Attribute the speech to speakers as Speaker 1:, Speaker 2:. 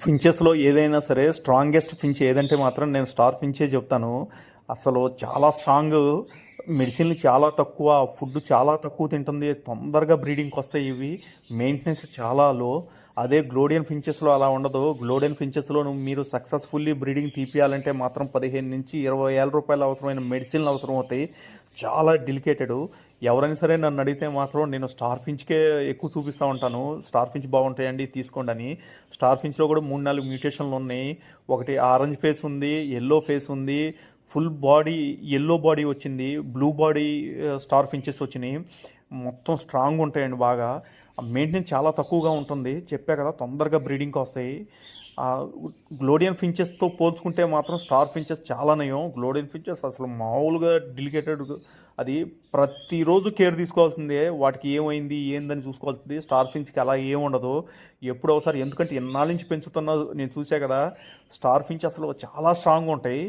Speaker 1: ఫించెస్లో ఏదైనా సరే strongest Finch ఏదంటే మాత్రం నేను స్టార్ ఫించే చెప్తాను. అసలు చాలా స్ట్రాంగ్ మెడిసిన్లు చాలా తక్కువ ఫుడ్ చాలా తక్కువ తింటుంది. తొందరగా బ్రీడింగ్కి వస్తాయి ఇవి. మెయింటెనెన్స్ చాలా లో అదే గ్లోడియన్ ఫించెస్లో అలా ఉండదు. గ్లోడియన్ ఫించెస్లో మీరు సక్సెస్ఫుల్లీ బ్రీడింగ్ తీపియాలంటే మాత్రం పదిహేను నుంచి ఇరవై వేల రూపాయలు అవసరమైన మెడిసిన్లు అవసరం అవుతాయి. చాలా డెలికేటెడ్. ఎవరైనా సరే నన్ను అడిగితే మాత్రం నేను స్టార్ ఫించ్కే ఎక్కువ చూపిస్తూ ఉంటాను. స్టార్ ఫించ్ బాగుంటాయండి తీసుకోండి అని స్టార్ ఫించ్లో కూడా మూడు నాలుగు మ్యూటేషన్లు ఉన్నాయి. ఒకటి ఆరెంజ్ ఫేస్ ఉంది ఎల్లో ఫేస్ ఉంది. ఫుల్ బాడీ ఎల్లో బాడీ వచ్చింది. బ్లూ బాడీ స్టార్ ఫించెస్ వచ్చినాయి. మొత్తం స్ట్రాంగ్ ఉంటాయండి బాగా. మెయింటెనెన్స్ చాలా తక్కువగా ఉంటుంది. చెప్పా కదా తొందరగా బ్రీడింగ్కి వస్తాయి. గ్లోడియన్ ఫించెస్తో పోల్చుకుంటే మాత్రం స్టార్ ఫించెస్ చాలా నయం. గ్లోడియన్ ఫించెస్ అసలు మామూలుగా డెలికేటెడ్ అది ప్రతిరోజు కేర్ తీసుకోవాల్సిందే. వాటికి ఏమైంది ఏందని చూసుకోవాల్సింది. స్టార్ ఫించ్కి అలా ఏముండదు ఎప్పుడు ఒకసారి ఎందుకంటే ఎన్నాళ్ళ నుంచి పెంచుతున్నా నేను చూసా కదా స్టార్ ఫించ్ అసలు చాలా స్ట్రాంగ్ ఉంటాయి.